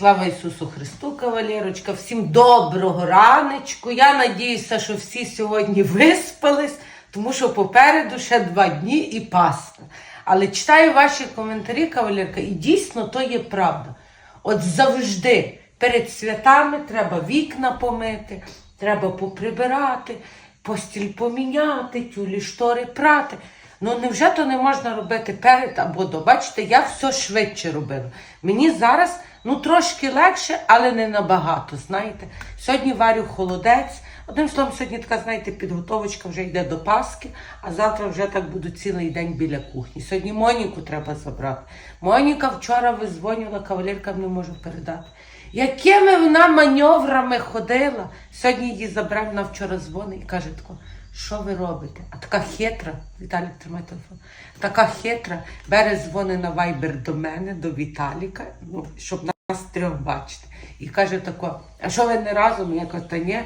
Слава Ісусу Христу, кавалерочка, всім доброго раночку. Я надіюся, що всі сьогодні виспались, тому що попереду ще два дні і Пасха. Але читаю ваші коментарі, кавалерка, і дійсно то є правда. От завжди перед святами треба вікна помити, треба поприбирати, постіль поміняти, тюлі штори прати. Ну невже то не можна робити перед або до? Бачите, я все швидше робила. Мені зараз ну трошки легше, але не набагато. Знаєте, сьогодні варю холодець. Одним словом, сьогодні така, знаєте, підготовочка вже йде до Пасхи, а завтра вже так буду цілий день біля кухні. Сьогодні Моніку треба забрати. Моніка вчора визвонила, кавалерка не можу передати. Якими вона маневрами ходила? Сьогодні її забрав, вона вчора дзвонить і каже тако, що ви робите? А така хитра, Віталік, тримай телефон. Така хитра бере дзвони на вайбер до мене, до Віталіка, ну, щоб нас трьох бачити. І каже тако, а що ви не разом? Я кажу, та ні.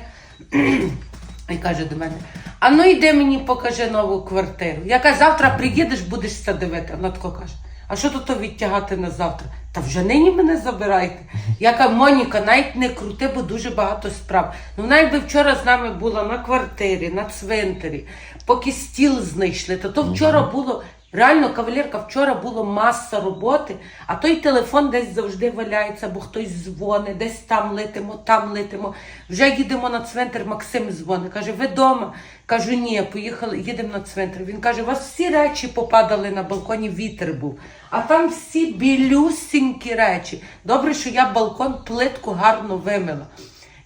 І каже до мене: а ну йди мені покажи нову квартиру. Я кажу, завтра приїдеш, будеш все дивити. Вона тако каже: а що тут відтягати на завтра? Та вже нині мене забирайте. Я кажу, Моніка, навіть не крути, бо дуже багато справ. Ну вона якби вчора з нами була на квартирі, на цвинтарі, поки стіл знайшли, то то вчора було. Реально, кавалерка, вчора було маса роботи, а той телефон десь завжди валяється, бо хтось дзвонить, десь там летимо, там летимо. Вже їдемо на цвинтар, Максим дзвонить. Каже, ви вдома? Кажу, ні, поїхали, їдемо на цвинтар. Він каже, у вас всі речі попадали на балконі, вітер був. А там всі білюсінькі речі. Добре, що я балкон плитку гарно вимила.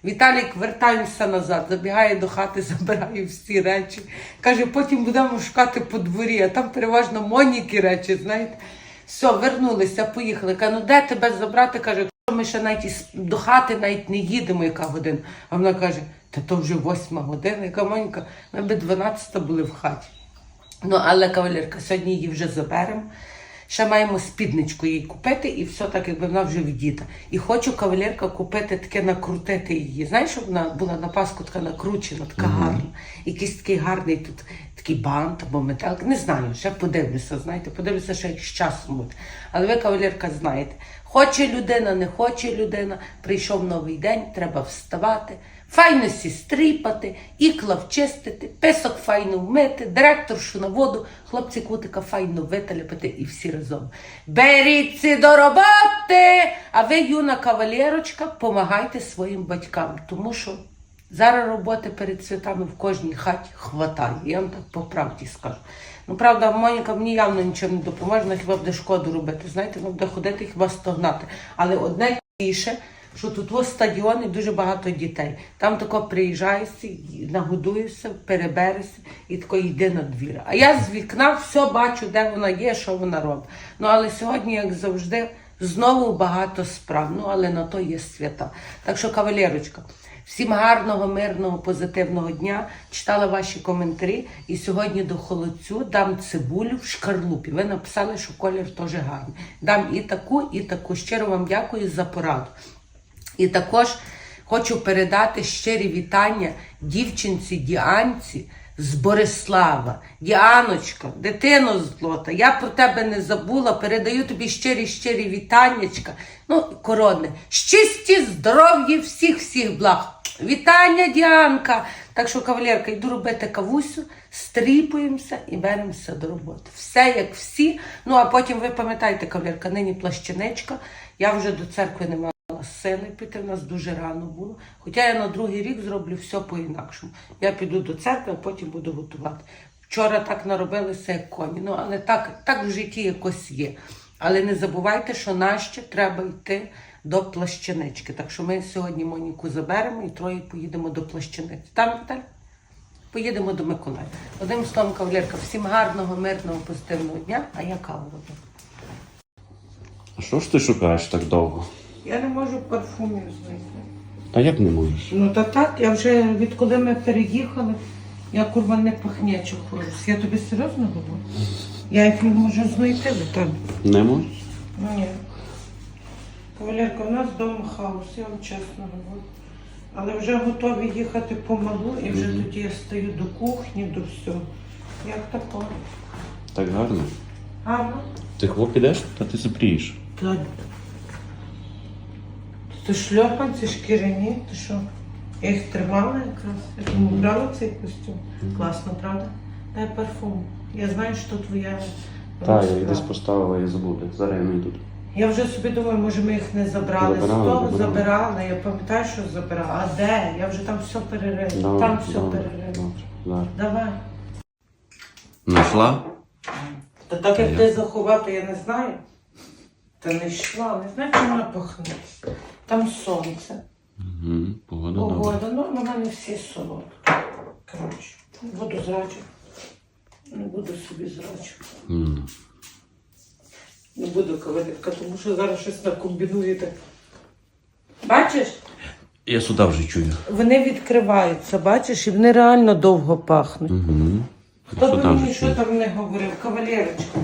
Віталік, вертаємося назад, забігає до хати, забирає всі речі. Каже, потім будемо шукати по дворі, а там переважно Моніки речі, знаєте. Все, вернулися, поїхали. Каже, ну де тебе забрати? Каже, ми ще навіть до хати навіть не їдемо, яка година. А вона каже, та то вже восьма година, яка Моніка, ми би 12 були в хаті. Ну, але кавалерка, сьогодні її вже заберемо. Ще маємо спідничку їй купити, і все так, якби вона вже віддіта. І хочу кавалерка купити таке накрутити її. Знаєш, щоб вона була на паску така накручена, така гарна. Якийсь такий гарний тут такий бант або металик. Не знаю, ще подивлюся, знаєте, подивлюся, що як з часом буде. Але ви, кавалерка, знаєте, хоче людина, не хоче людина. Прийшов новий день, треба вставати. Файно сі стріпати, ікла вчистити, песок файно вмити, директоршу на воду, хлопці кутика файно виталяпати і всі разом. Беріться до роботи! А ви, юна кавалерочка, помагайте своїм батькам, тому що зараз роботи перед святами в кожній хаті хватає. Я вам так по правді скажу. Ну, правда, Моніка мені явно нічого не допоможе, хіба буде шкоду робити. Знаєте, вона буде ходити хіба стогнати. Але одне більше, що тут ось стадіон і дуже багато дітей. Там тако приїжджаєшся, нагодуєшся, переберешся і тако йди на двір. А я з вікна все бачу, де вона є, що вона робить. Ну але сьогодні, як завжди, знову багато справ. Ну але на то є свята. Так що, кавалерочка, всім гарного, мирного, позитивного дня. Читала ваші коментарі. І сьогодні до холодцю дам цибулю в шкарлупі. Ви написали, що колір теж гарний. Дам і таку, і таку. Щиро вам дякую за пораду. І також хочу передати щирі вітання дівчинці Діанці з Борислава. Діаночка, дитино злота, я про тебе не забула. Передаю тобі щирі щирі вітаннячка. Ну, коронне. Щисті, здоров'я, всіх, всіх благ. Вітання, Діанка! Так що, кавалерка, йду робити кавусю, стріпуємося і беремося до роботи. Все як всі. Ну а потім ви пам'ятаєте, кавалерка, нині плащаничка. Я вже до церкви не мала сили піти, в нас дуже рано було. Хоча я на другий рік зроблю все по-інакшому. Я піду до церкви, а потім буду готувати. Вчора так наробилися, як коні. Ну, але так, так в житті якось є. Але не забувайте, що наще треба йти до плащанички. Так що ми сьогодні Моніку заберемо і троє поїдемо до плащаниці. Там, Віталій? Поїдемо до Миколая. Одним словом, кавалерка, всім гарного, мирного, позитивного дня, а я каву роблю. А що ж ти шукаєш так довго? Я не можу парфумів знайти. Та як не можеш? Ну та так, я вже відколи ми переїхали, я курва не пахнячу ходжу. Я тобі серйозно говорю? Я їх не можу знайти, Віталій. Не можеш? Ні. Кавалерка, у нас вдома хаос, я вам чесно говорю. Але вже готові їхати помалу, і вже тоді я стою до кухні, до всього. Як тако? Так гарно. Гарно? Ти хлоп підеш, та ти запрієш. Та... То шльопанці шкіряні, ти що? Я їх тримала якраз. Я тому брала цей костюм. Класно, правда? Дай парфум. Я знаю, що твоя. Та, я їх десь поставила і забула. Зараз я не тут. Я вже собі думаю, може ми їх не забрали. з Забирали, того забирали. забирали. Я пам'ятаю, що забирала. А де? Я вже там все перерила. Там все перерила. добре. Зараз. Давай. Знайшла? Та так як ти заховав, то я не знаю. Та не йшла, не знаю, чи вона пахне. Там сонце. Угу. Погода добра. Погода, ну на мене всі солодкі. Коротше, буду зрачу. Не буду собі зрачу. М. Не буду кавалерка, тому що зараз щось накомбінуєте. Бачиш, Я сюди вже чую. вони відкриваються, бачиш, і вони реально довго пахнуть. Угу. Хто би мені що там не говорив, кавалерочка,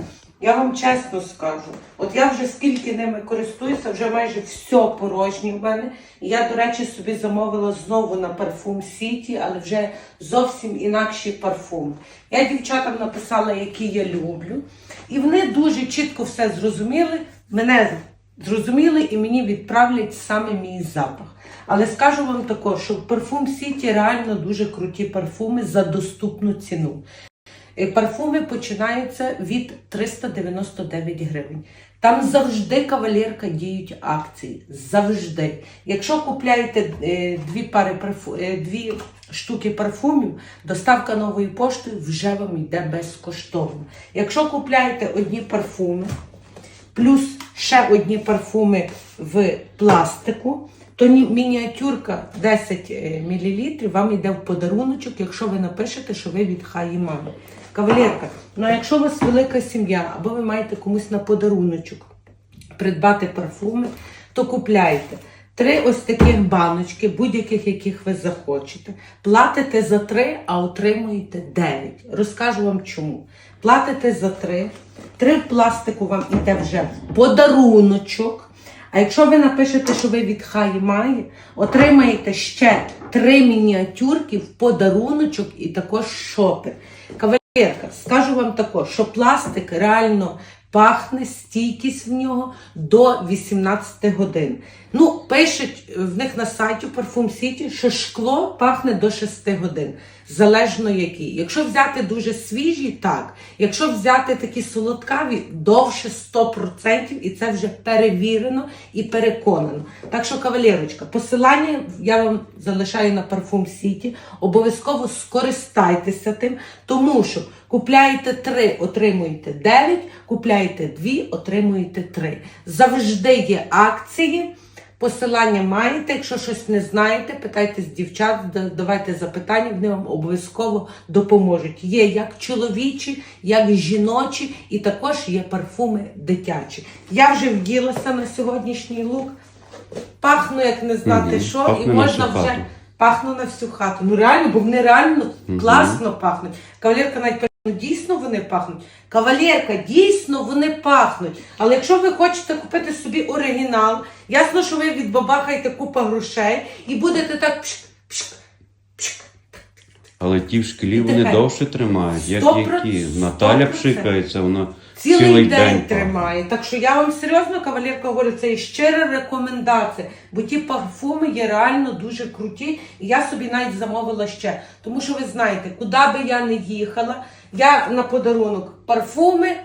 я вам чесно скажу. От я вже скільки ними користуюся, вже майже все порожнє в мене. Я, до речі, собі замовила знову на парфум Сіті, але вже зовсім інакші парфуми. Я дівчатам написала, які я люблю. І вони дуже чітко все зрозуміли. Мене зрозуміли і мені відправлять саме мій запах. Але скажу вам також, що в парфум Сіті реально дуже круті парфуми за доступну ціну. Е, Парфуми починаються від 399 гривень. Там завжди кавалерка діють акції. Завжди. Якщо купляєте е, дві пари е, дві штуки парфумів, доставка новою поштою вже вам йде безкоштовно. Якщо купляєте одні парфуми, плюс ще одні парфуми в пластику, то мініатюрка 10 мл вам йде в подаруночок, якщо ви напишете, що ви від хаї мами. Кавалерка, ну а якщо у вас велика сім'я, або ви маєте комусь на подаруночок придбати парфуми, то купляйте. Три ось таких баночки, будь-яких, яких ви захочете. Платите за три, а отримуєте дев'ять. Розкажу вам чому. Платите за три, три пластику вам іде вже в подаруночок. А якщо ви напишете, що ви від Хаї Маї, отримаєте ще три мініатюрки в подаруночок і також шопер. Скажу вам також, що пластик реально пахне, стійкість в нього до 18 годин. Ну, пишуть в них на сайті Parfum City, що шкло пахне до 6 годин. Залежно які. Якщо взяти дуже свіжі, так. Якщо взяти такі солодкаві, довше 100%, і це вже перевірено і переконано. Так що, кавалерочка, посилання я вам залишаю на Парфум Сіті. Обов'язково скористайтеся тим, тому що купляєте 3, отримуєте 9, купляєте 2, отримуєте 3. Завжди є акції. Посилання маєте, якщо щось не знаєте, питайте з дівчат, давайте запитання, вони вам обов'язково допоможуть. Є як чоловічі, як жіночі, і також є парфуми дитячі. Я вже вділася на сьогоднішній лук. Пахну, як не знати Мгм. що, Пахне і можна вже пахну на всю хату. Ну реально, бо вони реально класно пахнуть. Кавалерка навіть дійсно вони пахнуть. Кавалерка, дійсно вони пахнуть. Але якщо ви хочете купити собі оригінал, ясно, що ви відбабахаєте купа грошей і будете так пшк, пшк, пшк. Але ті в шкілі вони довше тримають, як які. Наталя пшикається, вона Цілий, цілий, день, день тримає. Так що я вам серйозно, кавалерка, говорю, це є щира рекомендація. Бо ті парфуми є реально дуже круті. І я собі навіть замовила ще. Тому що ви знаєте, куди би я не їхала, я на подарунок парфуми,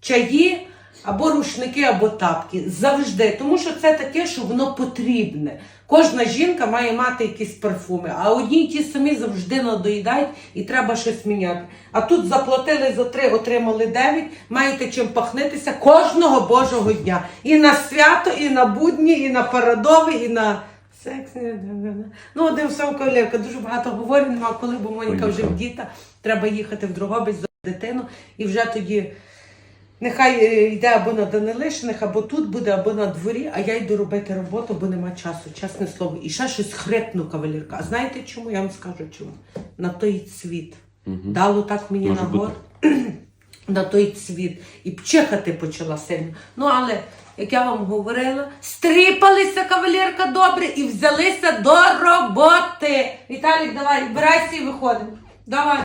чаї. Або рушники, або тапки. Завжди. Тому що це таке, що воно потрібне. Кожна жінка має мати якісь парфуми, а одні ті самі завжди надоїдають і треба щось міняти. А тут заплатили за три, отримали дев'ять, маєте чим пахнитися кожного божого дня. І на свято, і на будні, і на парадовий, і на секс. Ну, одним словом, кавалерка, дуже багато говорю, нема коли, бо Моніка вже Поїхала. вдіта, треба їхати в Дрогобич за дитину, і вже тоді. Нехай е, йде або на Данилишиних, або тут буде, або на дворі, а я йду робити роботу, бо нема часу, чесне слово. І ще щось хрипну, кавалерка. А знаєте чому? Я вам скажу чому. На той цвіт. Дало так мені Може на гор. на той цвіт. І пчихати почала сильно. Ну, але, як я вам говорила, стріпалися кавалерка добре і взялися до роботи. Віталік, давай, вбирайся і виходимо. Давай.